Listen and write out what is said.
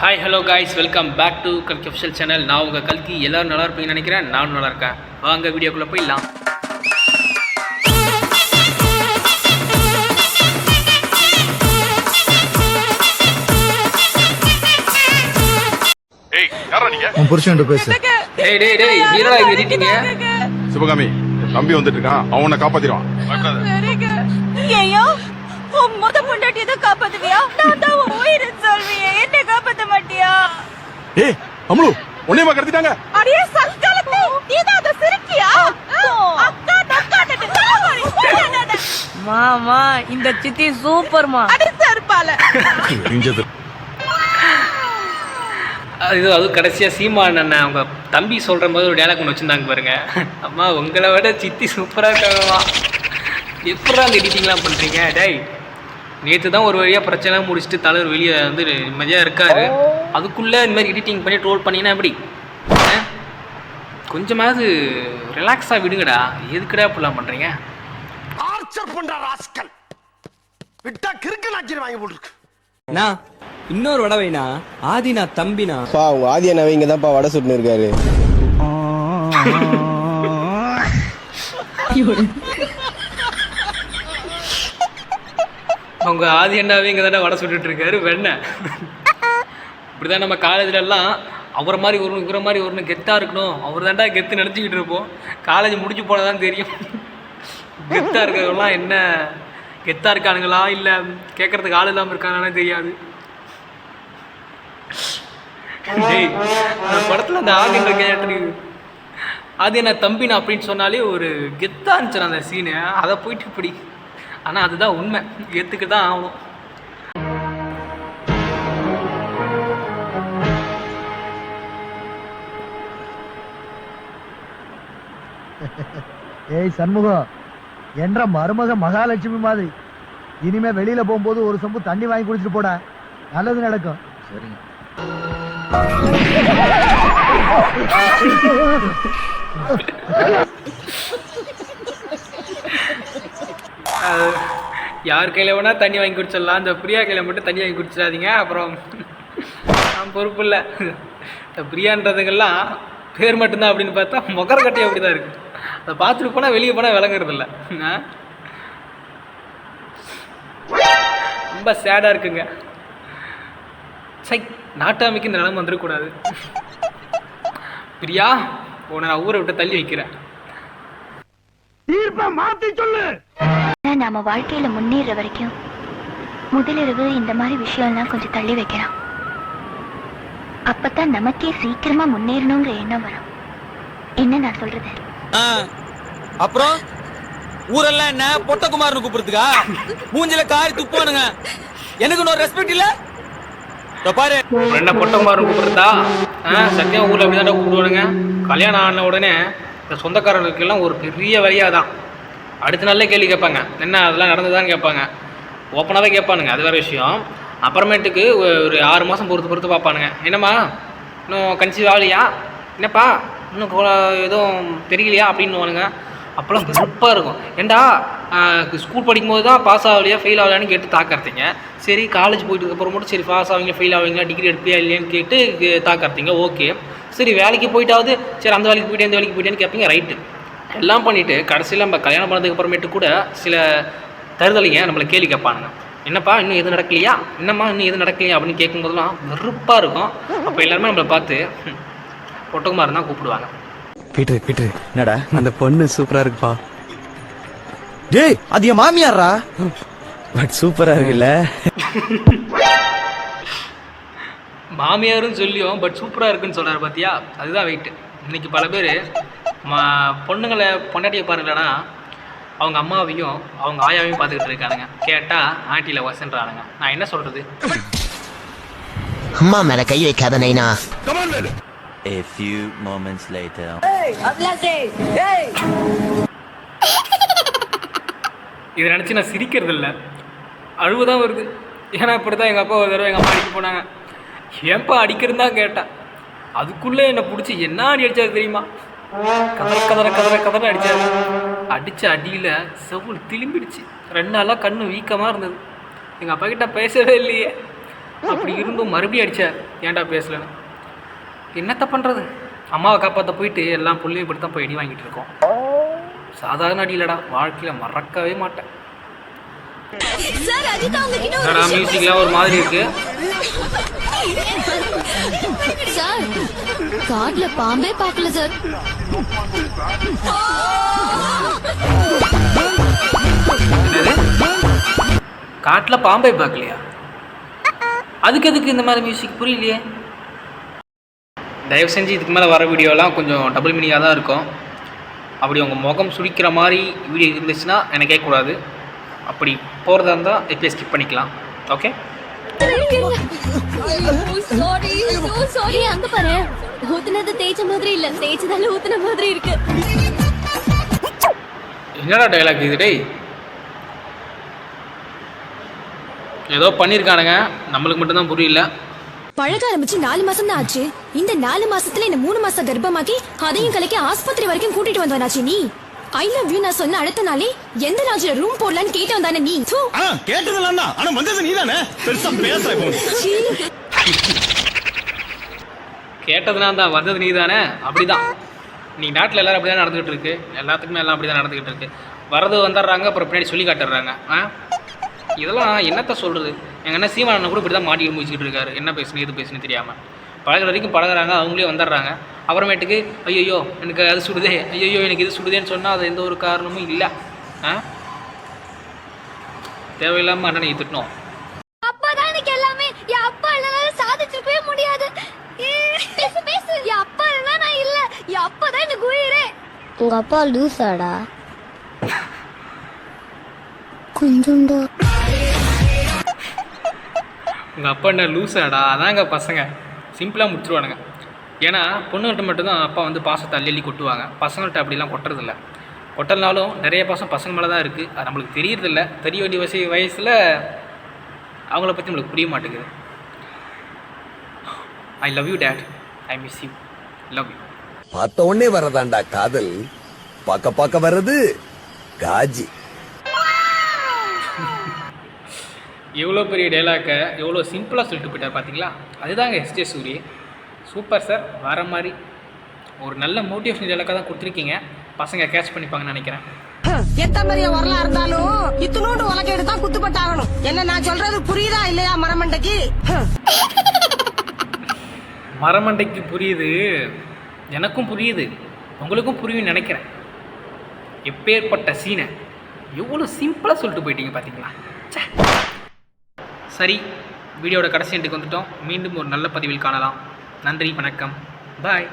Hi hello guys welcome back to கல்கி official channel நான் உங்கள் கல்கி. எல்லோரும் நல்லா இருப்பீங்கன்னு நினைக்கிறேன். நானும் நல்லா இருக்கேன். வாங்க வீடியோக்குள்ளே போயிடலாம். உன் புருஷன்கிட்ட பேசு. டேய் டேய் டேய் நீடா சிவகாமி தம்பி வந்துட்டு இருக்கான். அவனை காப்பாத்திடுவான். ஐயோ உன் முத பொண்டாட்டி தான் காப்பாத்துவியா? நான் தான் உயிரை சொல்வியே. ஏய் அம்லு உன்னையமா கடத்திட்டாங்க அடியே சல்காலத்து நீதான் அதை சிரிக்கியா அக்கா நட்டு மாமா இந்த சித்தி சூப்பர்மா அடி சருப்பால இஞ்சது இது அது கடைசியாக சீமான் அண்ணன் அவங்க தம்பி சொல்கிற போது ஒரு டேலாக் ஒன்று வச்சுருந்தாங்க பாருங்க அம்மா உங்களை விட சித்தி சூப்பராக இருக்காங்கம்மா எப்படா அந்த எடிட்டிங்லாம் பண்ணுறீங்க டேய் நேற்று தான் ஒரு வழியாக பிரச்சனை முடிச்சுட்டு தலைவர் வெளியே வந்து நிம்மதியாக இருக்காரு. அதுக்குள்ளே இந்த மாதிரி எடிட்டிங் பண்ணி ட்ரோல் பண்ணீங்கன்னா எப்படி? கொஞ்சமாவது ரிலாக்ஸாக விடுங்கடா. எதுக்குடா இப்படிலாம் பண்ணுறீங்க டார்ச்சர் பண்ற ராஸ்கல். விட்டா கிறுக்கு நாச்சிரு வாங்கி போட்டுருக்கு. அண்ணா இன்னொரு வடை ஆதினா தம்பினா. பா உங்க ஆதி அண்ணாவை இங்க தான்ப்பா வடை சுட்டுன்னு இருக்காரு. அவங்க ஆதி அண்ணாவே இங்கே தானே வடை சுட்டுட்டு இருக்காரு வெண்ணெய். இப்படி தான் நம்ம காலேஜ்லலாம் அவரை மாதிரி ஒரு இவரை மாதிரி ஒரு கெத்தாக இருக்கணும். அவர் தாண்டா கெத்து நினச்சிக்கிட்டு இருப்போம். காலேஜ் முடிச்சு போனதான் தெரியும். கெத்தாக இருக்கிறவங்களாம் என்ன கெத்தாக இருக்கானுங்களா? இல்லை கேட்குறதுக்கு ஆள் இல்லாமல் இருக்காங்கன்னு தெரியாது. டேய் அந்த படத்தில் அந்த ஆதின்ற கேரக்டர் அது என்ன தம்பினா அப்படின்னு சொன்னாலே ஒரு கெத்தாக இருந்துச்சு அந்த சீனு அதை போயிட்டு இப்படி ஆனால் அதுதான் உண்மை. ஏற்றுக்கு தான் ஆகணும். ஏய் சண்முகம். என்ற மருமக மகாலட்சுமி மாதிரி. இனிமே வெளியில போகும்போது ஒரு சொம்பு தண்ணி வாங்கி குடிச்சிட்டு போடா. நல்லது நடக்கும். சரிங்க. யார் கையில் வேணால் தண்ணி வாங்கி குடிச்சிடலாம். அந்த பிரியா கையில் மட்டும் தண்ணி வாங்கி குடிச்சிடாதீங்க. அப்புறம் நான் பொறுப்பு இல்லை. இந்த பிரியான்றதுங்கெல்லாம் பேர் மட்டும்தான் அப்படின்னு பார்த்தா முகர கட்டி அப்படி தான் இருக்குது அதை பார்த்துட்டு போனால் வெளியே போனால் விளங்குறது இல்லை. ரொம்ப சேடாக இருக்குங்க. சை நாட்டாமைக்கு இந்த நிலம வந்துடக்கூடாது. பிரியா உன நான் ஊரை விட்டு தள்ளி வைக்கிறேன். ஆனா நாம வாழ்க்கையில முன்னேற வரைக்கும் முதலிரவு இந்த மாதிரி விஷயம்லாம் கொஞ்சம் தள்ளி வைக்கலாம். அப்பதான் நமக்கே சீக்கிரமா முன்னேறணுங்கிற எண்ணம் வரும். என்ன நான் சொல்றது? அப்புறம் ஊரெல்லாம் என்ன? பொட்டகுமார்னு கூப்பிடுறதுக்கா? மூஞ்சில காரி துப்பானுங்க எனக்கு இன்னொரு ரெஸ்பெக்ட் இல்ல? பாரு. என்ன பொட்டமாரும் கூப்பிடுறதா? சத்தியம் ஊரில் கூப்பிடுவானுங்க. கல்யாணம் ஆன உடனே இந்த சொந்தக்காரர்களுக்கெல்லாம் ஒரு பெரிய வழியாக தான் அடுத்த நாளே கேள்வி கேட்பாங்க. என்ன அதெல்லாம் நடந்ததான்னு கேட்பாங்க. ஓப்பனாகவே கேட்பானுங்க அது வேறு விஷயம். அப்புறமேட்டுக்கு ஒரு ஆறு மாதம் பொறுத்து பொறுத்து பார்ப்பானுங்க. என்னம்மா இன்னும் கன்சீவ் ஆகலையா? என்னப்பா இன்னும் எதுவும் தெரியலையா? அப்படின்னுவானுங்க. அப்போல்லாம் குரூப்பாக இருக்கும். ஏண்டா ஸ்கூல் படிக்கும்போது தான் பாஸ் ஆகலையா ஃபெயில் ஆகலையான்னு கேட்டு தாக்கறதீங்க. சரி காலேஜ் போயிட்டு அப்புறம் மட்டும் சரி பாஸ் ஆவீங்க ஃபெயில் ஆவீங்களா டிகிரி எடுப்பியா இல்லையான்னு கேட்டு கே- ஓகே சரி வேலைக்கு போயிட்டாவது சரி அந்த வேலைக்கு போயிட்டு இந்த வேலைக்கு போயிட்டேன்னு கேட்பீங்க ரைட்டு எல்லாம் பண்ணிவிட்டு கடைசியில் நம்ம கல்யாணம் பண்ணதுக்கு அப்புறமேட்டு கூட சில தருதலைங்க நம்மளை கேள்வி கேட்பானுங்க. என்னப்பா இன்னும் எதுவும் நடக்கலையா? என்னம்மா இன்னும் எதுவும் நடக்கலையா? அப்படின்னு கேட்கும்போதெல்லாம் வெறுப்பாக இருக்கும். அப்போ எல்லாருமே நம்மளை பார்த்து "ஹம், பொட்டகுமார் தான் கூப்பிடுவாங்க. பீட்ரு பீட்ரு என்னடா? அந்த பொண்ணு சூப்பரா இருக்குப்பா. டேய் அது என் மாமியாரா பட் சூப்பரா இருக்குல்ல. மாமியாரும் சொல்லியும் பட் சூப்பராக இருக்குன்னு சொல்கிறாரு பார்த்தியா அதுதான் வெயிட்டு இன்னைக்கு பல பேர் மா பொண்ணுங்களை பொண்டாட்டியை பாருங்களேன்னா அவங்க அம்மாவையும் அவங்க ஆயாவையும் பார்த்துக்கிட்டு இருக்கானுங்க. கேட்டால் ஆண்டியில் வசன்றானுங்க. நான் என்ன சொல்கிறது அம்மா மேல கை வைக்காத நைனா. A few moments later. இதை நினச்சி நான் சிரிக்கிறது இல்லை. அழுவு தான் வருது. ஏன்னா இப்படி தான் எங்கள் அப்பா ஒரு தடவை எங்கள் அம்மா அடிக்க போனாங்க. ஏன்பா அடிக்கிறதுன்னு தான் கேட்டேன். அதுக்குள்ளே என்னை பிடிச்சி என்ன அடி அடிச்சாரு தெரியுமா? கதற கதற கதற கதற அடித்தாரு அடித்த அடியில் செவுள் திரும்பிடுச்சு ரெண்டு நாளாக கண்ணு வீக்கமாக இருந்தது. எங்கள் அப்பா கிட்ட பேசவே இல்லையே. அப்படி இருந்தும் மறுபடியும் அடிச்சார். ஏன்டா பேசலன்னு? என்னத்த பண்ணுறது அம்மாவை காப்பாற்ற போயிட்டு எல்லாம் புள்ளையும் இப்படி தான் போய் அடி வாங்கிட்டு இருக்கோம். சாதாரண அடி வாழ்க்கையில் மறக்கவே மாட்டேன். சார் மியூசிக்லாம் ஒரு மாதிரி இருக்கு. சார் காட்ல பாம்பே பார்க்கல சார். காட்டில் பாம்பை பார்க்கலையா? அதுக்கு எதுக்கு இந்த மாதிரி மியூசிக் புரியலையே. தயவு செஞ்சு இதுக்கு மேலே வர வீடியோலாம் கொஞ்சம் டபுள் மீனிங்காக தான் இருக்கும். அப்படி உங்கள் முகம் சுடிக்கிற மாதிரி வீடியோ இருந்துச்சுன்னா எனக்கு கேட்கக்கூடாது. அப்படி போகிறதா இருந்தால் எப்பயே ஸ்கிப் பண்ணிக்கலாம். ஓகே அங்க பாரு ஊத்துனது தேய்ச்ச மாதிரி இல்ல தேய்ச்சதால ஊத்துன மாதிரி இருக்கு என்னடா டைலாக் இது டேய்? ஏதோ பண்ணியிருக்கானுங்க நம்மளுக்கு மட்டும்தான் புரியல. பழக ஆரம்பிச்சு நாலு மாசம் தான் ஆச்சு. இந்த நாலு மாசத்துல என்ன மூணு மாசம் கர்ப்பமாக்கி அதையும் கலக்கி ஆஸ்பத்திரி வரைக்கும் கூட்டிட்டு வந்தாச்சு நீ. ஐ லவ் யூ நான் சொன்ன அடுத்த நாளே எந்த லாட்ஜ்ல ரூம் போடலான்னு கேட்டு வந்தானே நீ? தூ. கேட்டதெல்லாம் தான். ஆனா வந்தது நீதானே. பெருசா பேசுற சீ. கேட்டதுனா தான் வந்தது நீ தானே அப்படிதான். நீ நாட்டில் எல்லாரும் அப்படி தான் நடந்துகிட்டு இருக்கு. எல்லாத்துக்குமே எல்லாம் அப்படி தான் நடந்துகிட்டு இருக்கு. வரது வந்துடுறாங்க அப்புறம் பின்னாடி சொல்லி காட்டுறாங்க. ஆ? இதெல்லாம் என்னத்த சொல்கிறது எங்கள் அண்ணன் சீமானண்ணன் கூட இப்படி தான் மாட்டி முடிச்சுக்கிட்டு இருக்காரு. என்ன பேசணும் எது பேசணும் தெரியாமல் பழகுற வரைக்கும் பழகுறாங்க அவங்களே வந்துடுறாங்க. அப்புறமேட்டுக்கு ஐயோ எனக்கு அது சுடுதே ஐயோ எனக்கு இது சுடுதேன்னு சொன்னால் அது எந்த ஒரு காரணமும் இல்லை. ஆ? தேவையில்லாமல் அண்ணனை திட்டணும் அப்பா தான் எனக்கு எல்லாமே. என் அப்பா இல்லனால சாதிச்சிருக்கவே முடியாது. பேசு பேசு. என் அப்பா இல்லனா நான் இல்ல. என் அப்பா தான் எனக்கு உயிரே உங்க அப்பா லூசாடா? கொஞ்சம்டா. உங்கள் அப்பா என்ன லூஸாடா அதாங்க பசங்க. சிம்பிளாக முடிச்சிருவானுங்க. ஏன்னா பொண்ணுகிட்ட மட்டும்தான் அப்பா வந்து பாசத்தை அள்ளி அள்ளி கொட்டுவாங்க. பசங்கள்கிட்ட அப்படிலாம் கொட்டுறதில்ல. கொட்டலனாலும் நிறைய பாசம் பசங்க மேலே தான் இருக்குது அது நம்மளுக்கு தெரியறதில்ல. தெரிய வேண்டிய வயசு வயசில் அவங்கள பற்றி நம்மளுக்கு புரிய மாட்டேங்குது. I love you dad I miss you love you பார்த்த உடனே வர்றதாண்டா காதல். பார்க்க பார்க்க வர்றது காஜி. எவ்வளோ பெரிய டைலாக்கை எவ்வளோ சிம்பிளாக சொல்லிட்டு போயிட்டார் பார்த்தீங்களா? அதுதாங்க எஸ்ஜே சூரி. சூப்பர் சார் வர மாதிரி ஒரு நல்ல மோட்டிவேஷன் டைலாக்காக தான் கொடுத்துருக்கீங்க. பசங்க கேட்ச் பண்ணிப்பாங்கன்னு நினைக்கிறேன். எத்த பெரிய வரலா இருந்தாலும் இத்தனோண்டு உலக தான் குத்துப்பட்டாகணும் என்ன நான் சொல்றது புரியுதா இல்லையா மரமண்டைக்கு? மரமண்டைக்கு புரியுது. எனக்கும் புரியுது. உங்களுக்கும் புரியும்னு நினைக்கிறேன். எப்பேற்பட்ட சீனை எவ்வளோ சிம்பிளாக சொல்லிட்டு போயிட்டீங்க பார்த்தீங்களா. சரி வீடியோட கடைசி எண்டுக்கு வந்துட்டோம். மீண்டும் ஒரு நல்ல பதிவில் காணலாம். நன்றி வணக்கம். பாய்